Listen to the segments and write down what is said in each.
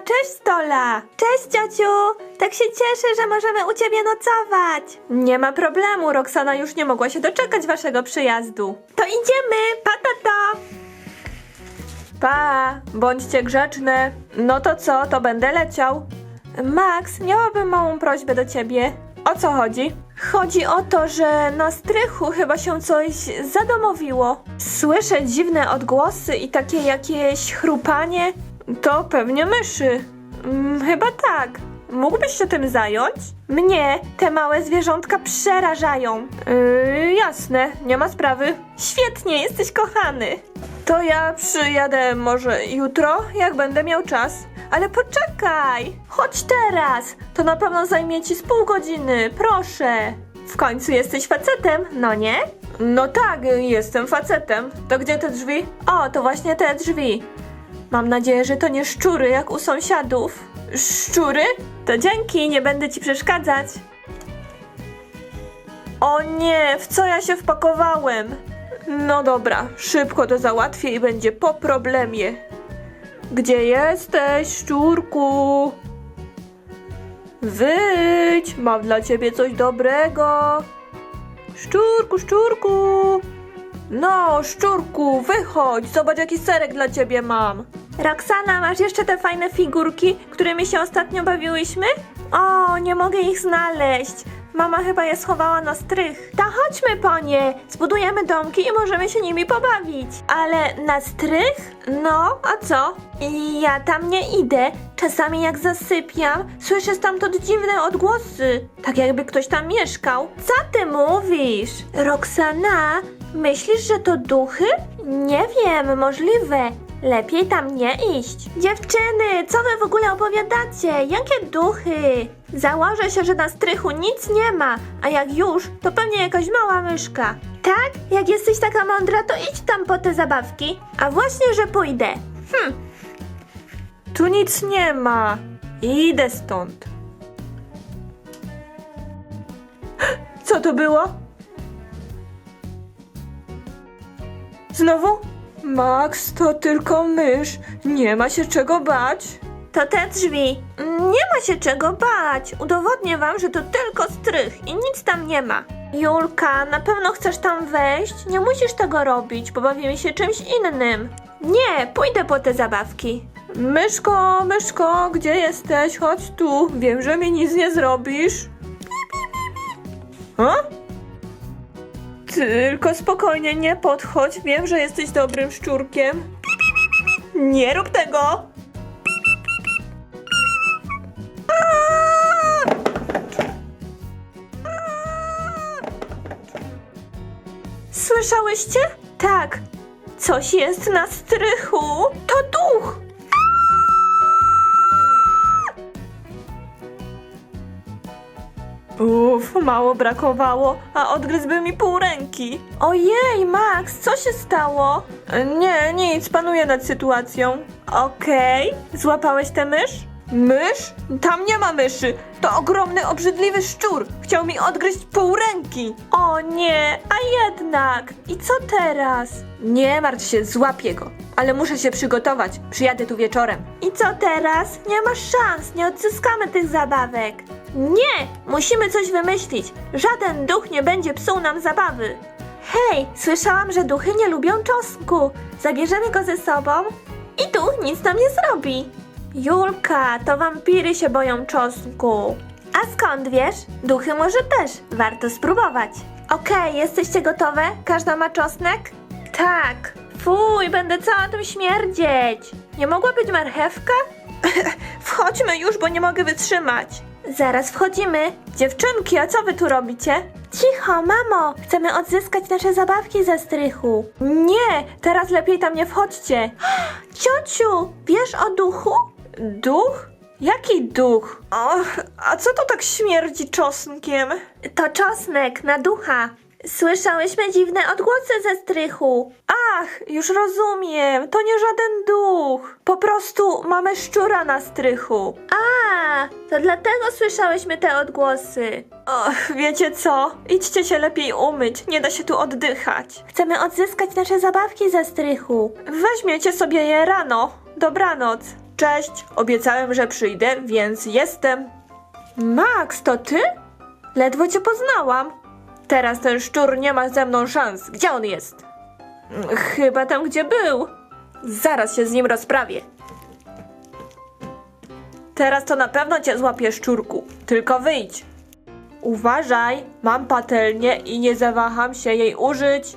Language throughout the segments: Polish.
Cześć Stola! Cześć ciociu! Tak się cieszę, że możemy u ciebie nocować! Nie ma problemu, Roxana już nie mogła się doczekać waszego przyjazdu. To idziemy! Pa, tato! Pa, bądźcie grzeczne. No to co, to będę leciał. Max, miałabym małą prośbę do ciebie. O co chodzi? Chodzi o to, że na strychu chyba się coś zadomowiło. Słyszę dziwne odgłosy i takie jakieś chrupanie. To pewnie myszy. Mm, chyba tak. Mógłbyś się tym zająć? Mnie te małe zwierzątka przerażają. Yy, jasne, nie ma sprawy. Świetnie, jesteś kochany. To ja przyjadę może jutro, jak będę miał czas. Ale poczekaj! Chodź teraz! To na pewno zajmie ci z pół godziny, proszę! W końcu jesteś facetem, no nie? No tak, jestem facetem. To gdzie te drzwi? O, to właśnie te drzwi. Mam nadzieję, że to nie szczury jak u sąsiadów. Szczury? To dzięki, nie będę ci przeszkadzać. O nie, w co ja się wpakowałem? No dobra, szybko to załatwię i będzie po problemie. Gdzie jesteś, szczurku? Wyjdź, mam dla ciebie coś dobrego. Szczurku, szczurku. No, szczurku, wychodź, zobacz jaki serek dla ciebie mam. Roxana, masz jeszcze te fajne figurki, którymi się ostatnio bawiłyśmy? O, nie mogę ich znaleźć. Mama chyba je schowała na strych. To chodźmy po nie. Zbudujemy domki i możemy się nimi pobawić. Ale na strych? No, a co? Ja tam nie idę. Czasami jak zasypiam, słyszę stamtąd dziwne odgłosy. Tak jakby ktoś tam mieszkał. Co ty mówisz? Roxana, myślisz, że to duchy? Nie wiem, możliwe. Lepiej tam nie iść. Dziewczyny, co wy w ogóle opowiadacie? Jakie duchy? Założę się, że na strychu nic nie ma, a jak już, to pewnie jakaś mała myszka. Tak? Jak jesteś taka mądra, to idź tam po te zabawki. A właśnie, że pójdę. Hm. Tu nic nie ma. Idę stąd. Co to było? Znowu? Max, to tylko mysz. Nie ma się czego bać. To te drzwi. Nie ma się czego bać. Udowodnię wam, że to tylko strych i nic tam nie ma. Julka, na pewno chcesz tam wejść? Nie musisz tego robić, pobawimy się czymś innym. Nie, pójdę po te zabawki. Myszko, myszko, gdzie jesteś? Chodź tu. Wiem, że mi nic nie zrobisz. A? Tylko spokojnie, nie podchodź. Wiem, że jesteś dobrym szczurkiem. Nie rób tego! Słyszałyście? Tak. Coś jest na strychu. To duch. Uff, mało brakowało, a odgryzłby mi pół ręki. Ojej, Max, co się stało? Nie, nic, panuję nad sytuacją. Okej, złapałeś tę mysz? Mysz? Tam nie ma myszy. To ogromny, obrzydliwy szczur. Chciał mi odgryźć pół ręki. O nie, a jednak. I co teraz? Nie martw się, złapię go. Ale muszę się przygotować. Przyjadę tu wieczorem. I co teraz? Nie masz szans, nie odzyskamy tych zabawek. Nie! Musimy coś wymyślić. Żaden duch nie będzie psuł nam zabawy. Hej, słyszałam, że duchy nie lubią czosnku. Zabierzemy go ze sobą i duch nic nam nie zrobi. Julka, to wampiry się boją czosnku. A skąd wiesz? Duchy może też. Warto spróbować. Okej, jesteście gotowe? Każda ma czosnek? Tak. Fuj, będę cała tym śmierdzieć. Nie mogła być marchewka? Wchodźmy już, bo nie mogę wytrzymać. Zaraz wchodzimy. Dziewczynki, a co wy tu robicie? Cicho, mamo! Chcemy odzyskać nasze zabawki ze strychu. Nie, teraz lepiej tam nie wchodźcie. Ciociu, wiesz o duchu? Duch? Jaki duch? Och, a co to tak śmierdzi czosnkiem? To czosnek na ducha. Słyszałyśmy dziwne odgłosy ze strychu. Ach, już rozumiem. To nie żaden duch. Po prostu mamy szczura na strychu. A, to dlatego słyszałyśmy te odgłosy. Och, wiecie co? Idźcie się lepiej umyć. Nie da się tu oddychać. Chcemy odzyskać nasze zabawki ze strychu. Weźmiecie sobie je rano. Dobranoc. Cześć, obiecałem, że przyjdę, więc jestem. Max, to ty? Ledwo cię poznałam. Teraz ten szczur nie ma ze mną szans. Gdzie on jest? Chyba tam, gdzie był. Zaraz się z nim rozprawię. Teraz to na pewno cię złapię, szczurku. Tylko wyjdź. Uważaj, mam patelnię i nie zawaham się jej użyć.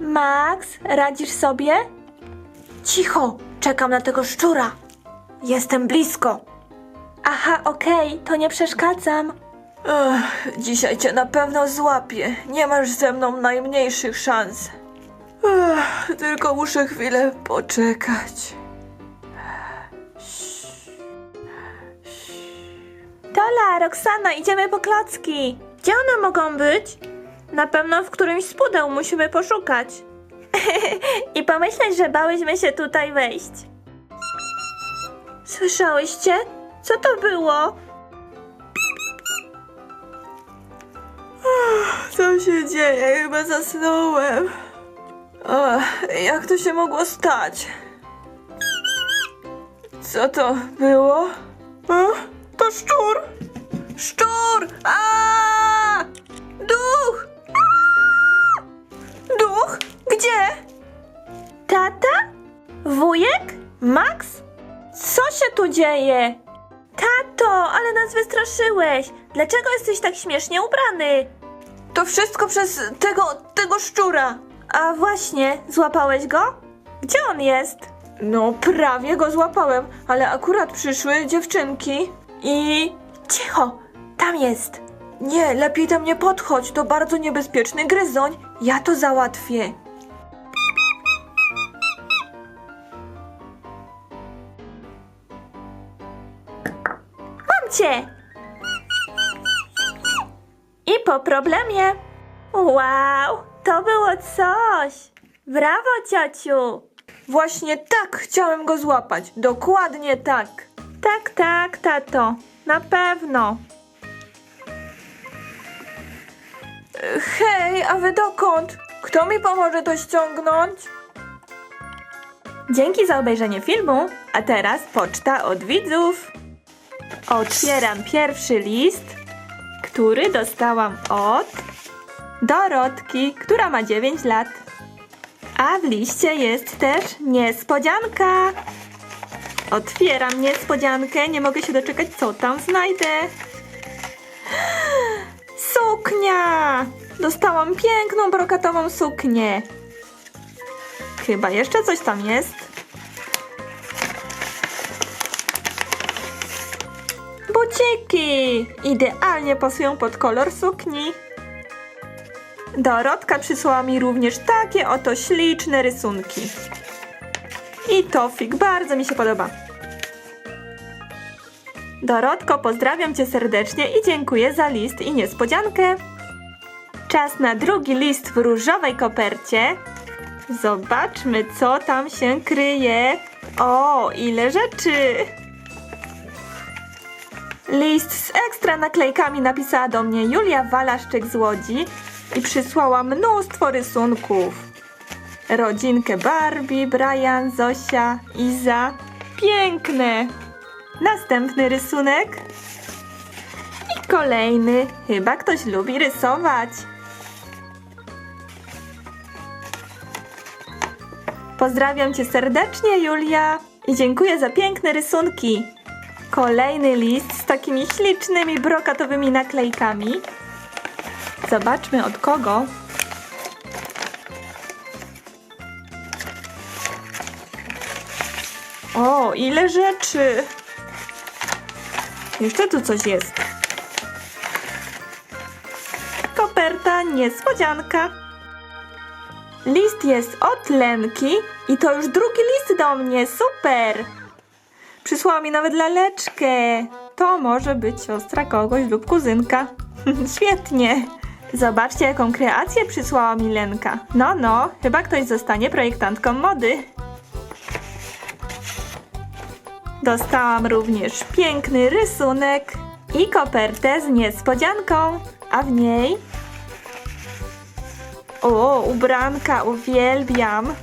Max, radzisz sobie? Cicho, czekam na tego szczura. Jestem blisko. Aha, okej, to nie przeszkadzam. Dzisiaj cię na pewno złapię. Nie masz ze mną najmniejszych szans. Tylko muszę chwilę poczekać. Tola, Roxana, idziemy po klocki. Gdzie one mogą być? Na pewno w którymś z pudeł musimy poszukać. I pomyśleć, że bałyśmy się tutaj wejść. Słyszałyście? Co to było? Co się dzieje? Chyba zasnąłem. Jak to się mogło stać? Co to było? A, to szczur! Szczur! A! Duch! Duch? Gdzie? Tata? Wujek? Max? Co się tu dzieje? Tato, ale nas wystraszyłeś. Dlaczego jesteś tak śmiesznie ubrany? To wszystko przez tego, tego szczura. A właśnie, złapałeś go? Gdzie on jest? No, prawie go złapałem, ale akurat przyszły dziewczynki i... Cicho, tam jest. Nie, lepiej tam nie podchodź, to bardzo niebezpieczny gryzoń. Ja to załatwię. Mam cię! Po problemie. Wow, to było coś. Brawo, ciociu. Właśnie tak chciałem go złapać. Dokładnie tak. Tak, tak, tato. Na pewno. Hej, a wy dokąd? Kto mi pomoże to ściągnąć? Dzięki za obejrzenie filmu, a teraz poczta od widzów. Otwieram pierwszy list, który dostałam od Dorotki, która ma 9 lat. A w liście jest też niespodzianka. Otwieram niespodziankę, nie mogę się doczekać, co tam znajdę. Suknia! Dostałam piękną brokatową suknię. Chyba jeszcze coś tam jest. Buciki! Idealnie pasują pod kolor sukni. Dorotka przysłała mi również takie oto śliczne rysunki. I Tofik, bardzo mi się podoba. Dorotko, pozdrawiam cię serdecznie i dziękuję za list i niespodziankę. Czas na drugi list w różowej kopercie. Zobaczmy, co tam się kryje. O, ile rzeczy! List z ekstra naklejkami napisała do mnie Julia Walaszczyk z Łodzi i przysłała mnóstwo rysunków. Rodzinkę Barbie, Brian, Zosia, Iza. Piękne! Następny rysunek. I kolejny. Chyba ktoś lubi rysować. Pozdrawiam cię serdecznie, Julia. I dziękuję za piękne rysunki. Kolejny list z takimi ślicznymi brokatowymi naklejkami. Zobaczmy od kogo. O, ile rzeczy! Jeszcze tu coś jest. Koperta, niespodzianka. List jest od Lenki i to już drugi list do mnie. Super! Przysłała mi nawet laleczkę. To może być siostra kogoś lub kuzynka. Świetnie. Zobaczcie, jaką kreację przysłała mi Lenka. No, no, chyba ktoś zostanie projektantką mody. Dostałam również piękny rysunek i kopertę z niespodzianką, a w niej... O, ubranka, uwielbiam.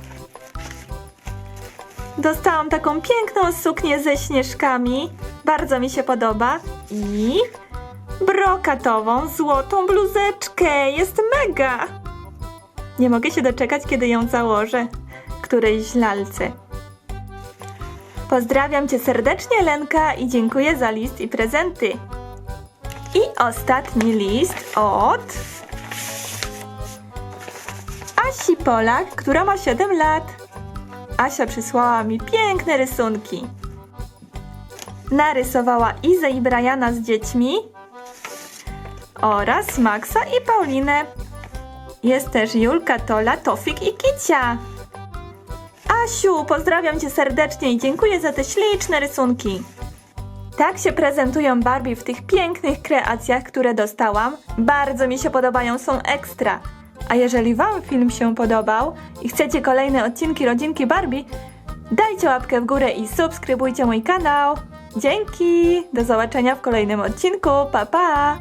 Dostałam taką piękną suknię ze śnieżkami. Bardzo mi się podoba. I brokatową, złotą bluzeczkę. Jest mega! Nie mogę się doczekać, kiedy ją założę. Którejś lalce. Pozdrawiam Cię serdecznie, Lenka, i dziękuję za list i prezenty. I ostatni list od Asi Polak, która ma 7 lat. Asia przysłała mi piękne rysunki. Narysowała Izę i Briana z dziećmi oraz Maxa i Paulinę. Jest też Julka, Tola, Tofik i Kicia. Asiu, pozdrawiam Cię serdecznie i dziękuję za te śliczne rysunki. Tak się prezentują Barbie w tych pięknych kreacjach, które dostałam. Bardzo mi się podobają, są ekstra. A jeżeli Wam film się podobał i chcecie kolejne odcinki Rodzinki Barbie, dajcie łapkę w górę i subskrybujcie mój kanał. Dzięki! Do zobaczenia w kolejnym odcinku. Pa pa!